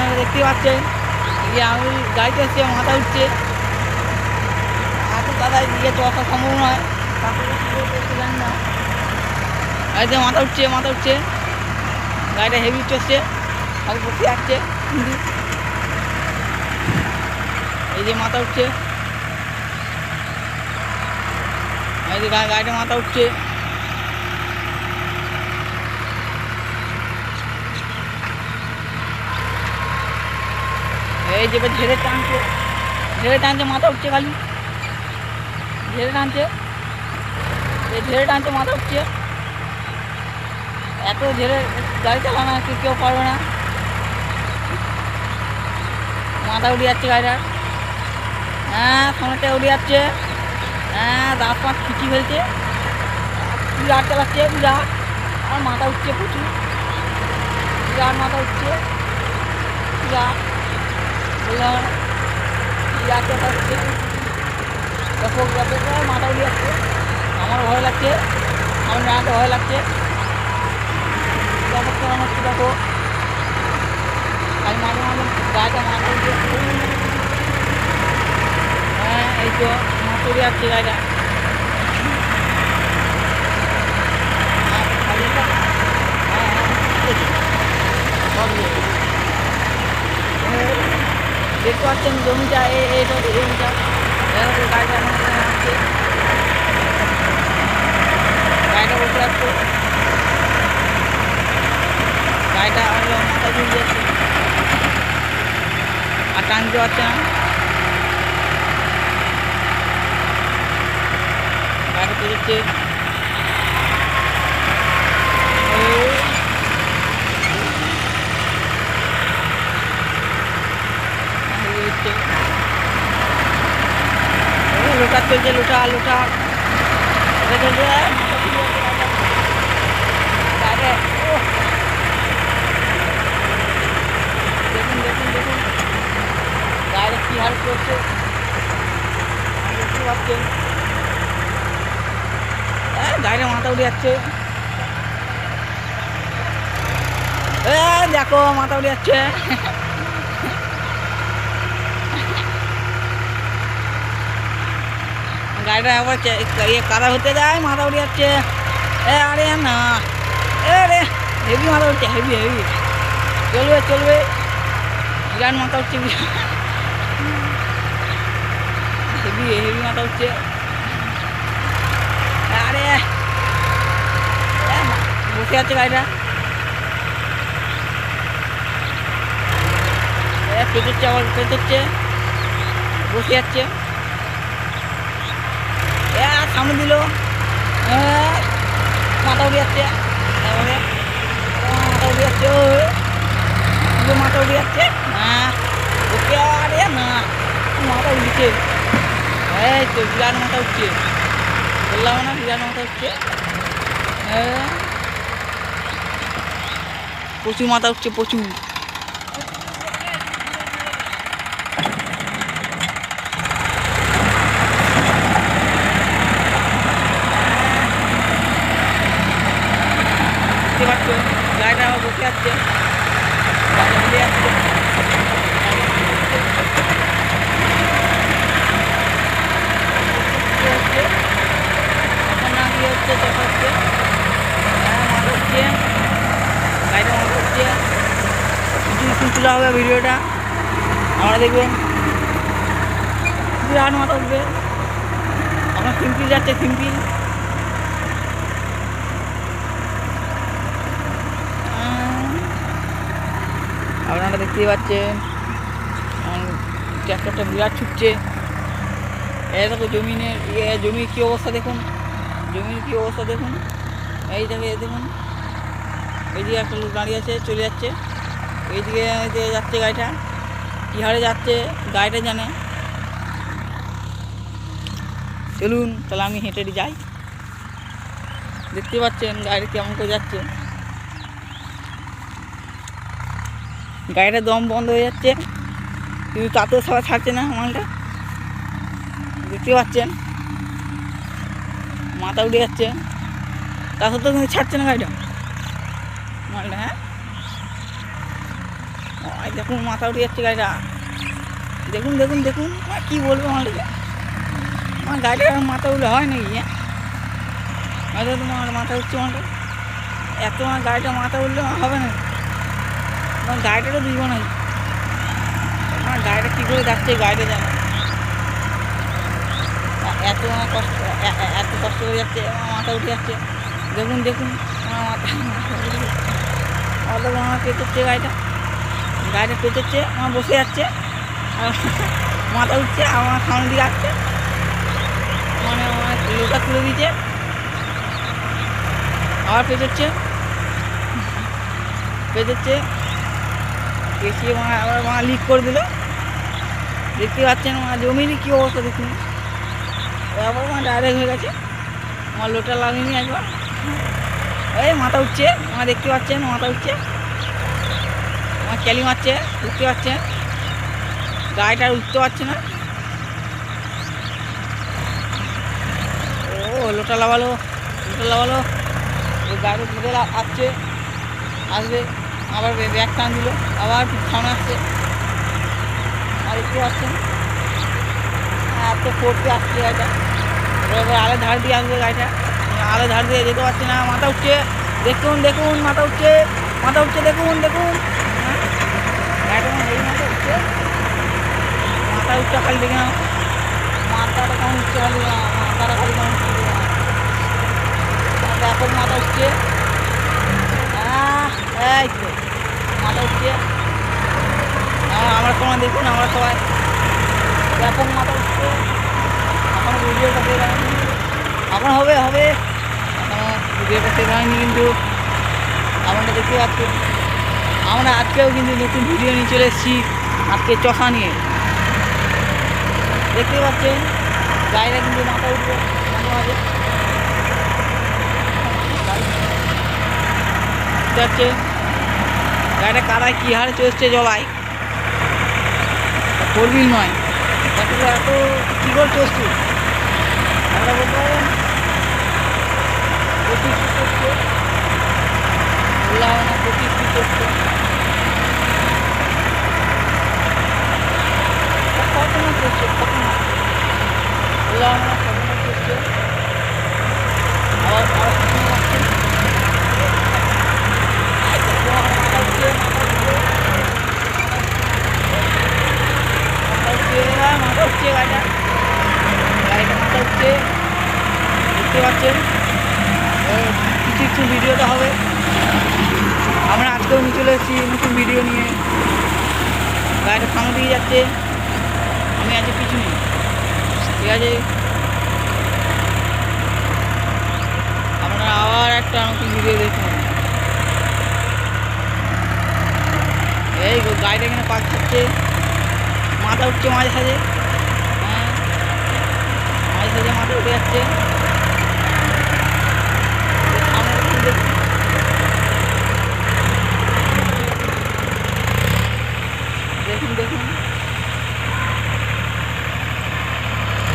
আপনারা দেখতেই পাচ্ছেন। যে আমি গাড়িতে এসছে মাথা উঠছে। এত দাদা দিয়ে তো আসা সম্ভব নয়। গাড়িতে মাথা উঠছে মাথা উঠছে। গাড়িটা হেভি চলছে বসে কিন্তু এই যে মাথা উঠছে। গাড়িটা মাথা উঠছে। এই যে ঝেড়ে টানছে। ঝেড়ে টানছে, মাথা উঠছে খালি। ঝেড়ে টানছে। এই ঝেড়ে টানছে, মাথা উঠছে। এত ঝেড়ে গাড়ি চালানো কি কেউ পারবে না। মাথা উড়ে যাচ্ছে গাড়িটার। হ্যাঁ সামনেটা উড়ে যাচ্ছে। হ্যাঁ দাঁত পাঁচ খিচি ফেলছে। বিরাট চালাচ্ছে, বিরাট। আর মাথা উঠছে প্রচুর। বিরাট মাথা উঠছে। বিরাট। বললাম মাথা উড়ে যাচ্ছে। আমার ভয় লাগছে। আমার জানাতে ভয় লাগছে। ব্যাপক হচ্ছে দেখো? খালি মাঝে মাঝে গাড়িটা মাথা উঠে হ্যাঁ এই তো মাথা উড়ে যাচ্ছে গাড়িটা হ্যাঁ, খালি দেখতে পাচ্ছেন জমিটা এই এইটা জমিটা দেখো গাড়িটা আমার এখানে আসছে গাড়িটা বসে যাচ্ছে গাড়িটা হলো মাথা ঘুরে যাচ্ছে আর টানতে পারছে না গাড়ি পেরেছে চলছে লোটা লোটা এটা চলছে গাড়ি ও দেখুন দেখুন দেখুন। করছে। গাড়ির মাথা উঠে যাচ্ছে। এ দেখো, মাথা উড়ে যাচ্ছে। গাড়িটা চে- ইয়ে কাদা হতে যায়, মাথা উঠে যাচ্ছে। এ, আরে না। এ রে হেভি মাথা উঠছে হেভি হেভি চলবে চলবে। বিরাট মাথা উঠছে হেভি হেভি মাথা উঠছে। আরে বসে আছে গাড়িটা। পেঁচেচ্ছে আবার, পেঁচেচ্ছে। বসে যাচ্ছে সামনে দিল। মাথা উঠে যাচ্ছে। ও, মাথা উঠে যাচ্ছে মাথা উঠে যাচ্ছে। হ্যাঁ ওকে না মাথা উঠছে। এই তো বিরাট মাথা উঠছে। বললাম না বিরাট মাথা উঠছে। প্রচুর মাথা উঠছে প্রচুর দেখতে পাচ্ছ গাড়িটা আমার বসে যাচ্ছে গাড়ি উড়ে যাচ্ছে কি হচ্ছে? এখন না কি হচ্ছে দেখা হচ্ছে হ্যাঁ মাথা উঠছে গাড়িটা মাথা উঠছে কিছু কিছু তোলা হবে ভিডিওটা আমরা দেখবেন। বিরাট মাথা উঠবে। আমার সিম্পল যাচ্ছে সিম্পল। আপনারা দেখতেই পাচ্ছেন। ট্র্যাক্টরটা বিরাট ছুটছে। এই দেখো জমিনের ইয়ে জমির কী অবস্থা দেখুন। জমির কী অবস্থা দেখুন। এই দেখে এই দেখুন এইদিকে একটা লোক দাঁড়িয়ে আছে, চলে যাচ্ছে। এইদিকে যে যাচ্ছে গাড়িটা, কী হারে যাচ্ছে, গাড়িটা জানে। চলুন, তাহলে আমি হেঁটে যাই। দেখতে পাচ্ছেন গাড়ি কেমন করে যাচ্ছে। গাড়িটা দম বন্ধ হয়ে যাচ্ছে। কিন্তু তাতেও সবাই ছাড়ছে না মালটা। দেখতে পাচ্ছেন? মাথা উঠে যাচ্ছে। তা সত্ত্বেও কিন্তু ছাড়ছে না গাড়িটা। মালটা হ্যাঁ? দেখুন, মাথা উঠে যাচ্ছে গাড়িটা। দেখুন দেখুন দেখুন। কী বলব আমাদেরকে আমার গাড়িটা মাথা উঠলে হয় নাকি হ্যাঁ? হয়তো তোমার মাথা উঠছে মালটা। এত আমার গাড়িটা মাথা উঠলে হবে না। আমার গাড়িটা তো দিব না আমার গাড়িটা কী করে যাচ্ছে গাড়িটা জানো। এত আমার কষ্ট এত কষ্ট করে যাচ্ছে, আমার মাথা উঠে যাচ্ছে। দেখুন দেখুন, আমার মাথা। অত আমার পেঁচেচ্ছে গাড়িটা। গাড়িটা পেঁচেচ্ছে, আমার বসে যাচ্ছে। আর মাথা উঠছে, আমার সামনে দিকে আসছে। মানে আমার লোটা তুলে দিচ্ছে আবার পেঁচেচ্ছে। পেঁচেচ্ছে। পেঁচিয়ে মানে আবার মানে লিক করে দিল। দেখতে পাচ্ছেন আমার জমিরই কী অবস্থা দেখুন। আবার আমার ডাইরেক্ট হয়ে গেছে। আমার লোটা লাগেনি একবার। এই মাথা উঠছে। আমার দেখতে পাচ্ছেন, মাথা উঠছে। আমার ক্যালি মারছে উঠতে পারছেন গাড়িটা উঠতে পারছে না। ও, লোটা লাগালো লোটা লাগালো। গাড়ি আসছে, আসবে। আবার ব্যাগ টান দিল। আবার সামনে আসছে। আর দেখতে পাচ্ছেন এত পড়তে আসছে গাড়িটা। এবার আলে ধার দিয়ে আসবে গাড়িটা। আলে ধার দিয়ে যেতে পারছে না। মাথা উঠছে। দেখুন দেখুন, মাথা উঠছে। মাথা উঠছে, দেখুন দেখুন। হ্যাঁ? গাড়িটা এই মাথা উঠছে? মাথা উঠছে খালি দেখে নাও। মাথাটা কেমন উঠছে খালি না মাথাটা খালি কেমন উঠছে। আর ব্যাপক মাথা উঠছে। এই তো মাথা উঠছে আমরা তোমার দেখুন আমরা সবাই ব্যাপক মাথা উঠছে এখনও ভিডিওটা বের হয়নি। এখন হবে হবে। এখনও ভিডিওটা বের হয়নি, কিন্তু আমরা দেখতে পাচ্ছি। আমরা আজকেও কিন্তু নতুন ভিডিও নিয়ে চলে এসেছি, আজকে চষা নিয়ে। দেখতে পাচ্ছেন গাড়িটা কিন্তু মাথা উঠবে মাঝে দেখতে পাচ্ছেন গাড়িটা কাদায় কী হারে চলছে জলায়? ফোর হুইল নয়। তাকে এত কী করে চলছে? আমরা বলতে পারেন প্রচুর কী করছে বললাম না প্রচুর কী করছে কত না করছে কত না বললাম না কত না করছে আবার আবার পিছনে যাচ্ছে মাথা উঠছে মাথা উঠছে মাথা উঠছে গাড়িটা। গাড়িটা মাথা উঠছে। দেখতে পাচ্ছেন? কিছু কিছু ভিডিওটা হবে। আমরা আজকেও নিয়ে চলে এসেছি নতুন ভিডিও নিয়ে। গাড়িটা সামনে দিয়ে যাচ্ছে। আমি আছি পিছনে। ঠিক আছে? আপনারা আবার একটা নতুন ভিডিও দেখুন। এই গাড়িটা এখানে পাক খাচ্ছে মাথা উঠছে মাঝে সাঝে হ্যাঁ মাঝে